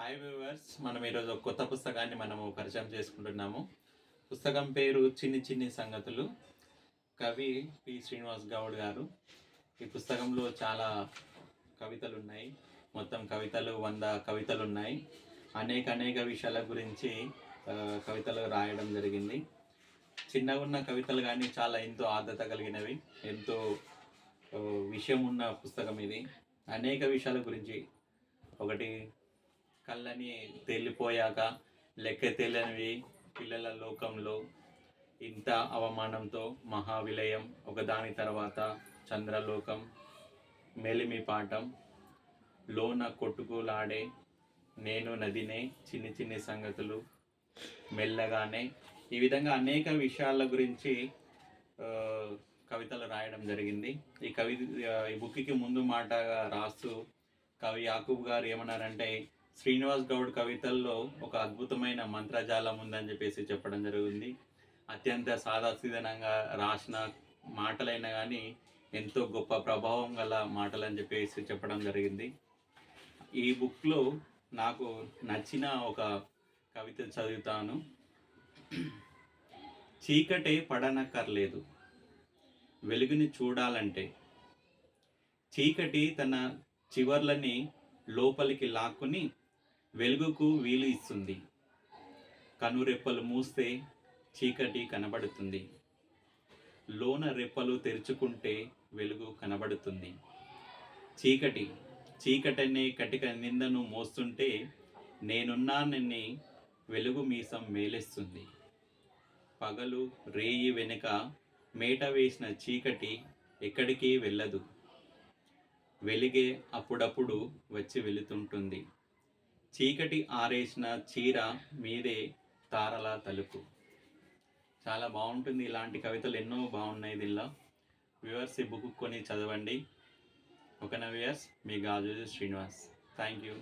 Hi viewers మనం ఈరోజు ఒక కొత్త పుస్తకాన్ని మనము పరిచయం చేసుకుంటున్నాము. పుస్తకం పేరు చిన్ని చిన్ని సంగతులు. కవి పి. శ్రీనివాస్ గౌడ్ గారు. ఈ పుస్తకంలో చాలా కవితలు ఉన్నాయి మొత్తం కవితలు వంద కవితలు ఉన్నాయి అనేక అనేక విషయాల గురించి కవితలు రాయడం జరిగింది. చిన్నగా ఉన్న కవితలు కానీ చాలా ఎంతో ఆర్ద్రత కలిగినవి. ఎంతో విషయం ఉన్న పుస్తకం ఇది. అనేక విషయాల గురించి. ఒకటి కళ్ళని తేలిపోయాక లెక్క తెలియనివి పిల్లల లోకంలో. ఇంత అవమానంతో మహావిలయం ఒకదాని తర్వాత చంద్రలోకం మెలిమి పాఠం. లోన కొట్టుకులాడే నేను నదినే చిన్ని చిన్ని సంగతులు మెల్లగానే. ఈ విధంగా అనేక విషయాల గురించి కవితలు రాయడం జరిగింది. ఈ కవి ఈ బుక్కి ముందు మాట రాస్తూ కవి యాకూబ్ గారు ఏమన్నారంటే శ్రీనివాస్ గౌడ్ కవితల్లో ఒక అద్భుతమైన మంత్రజాలం ఉందని చెప్పేసి చెప్పడం జరిగింది అత్యంత సాదాసిధనంగా రాసిన మాటలైనా కానీ ఎంతో గొప్ప ప్రభావం గల మాటలని చెప్పేసి చెప్పడం జరిగింది. ఈ బుక్లో నాకు నచ్చిన ఒక కవిత చదువుతాను. చీకటే పడనక్కర్లేదు. వెలుగుని చూడాలంటే. చీకటి తన చివర్లని లోపలికి లాక్కుని వెలుగుకు వీలు ఇస్తుంది. కనురెప్పలు మూస్తే చీకటి కనబడుతుంది. లోన రెప్పలు తెరుచుకుంటే వెలుగు కనబడుతుంది. చీకటి చీకటనే కటిక నిందను మోస్తుంటే నేనున్నానని వెలుగు మీసం మేలేస్తుంది. పగలు రేయి వెనుక మేట వేసిన చీకటి ఎక్కడికి వెళ్ళదు. వెలిగే అప్పుడప్పుడు వచ్చి వెళుతుంటుంది. చీకటి ఆరేసిన చీర మీదే తారల తలుపు. చాలా బాగుంటుంది ఇలాంటి కవితలు ఎన్నో బాగున్నాయి దీనిలో. వ్యూవర్స్ ఈ బుక్ కొని చదవండి. ఓకేనా వ్యూవర్స్ మీ గాజు శ్రీనివాస్. Thank you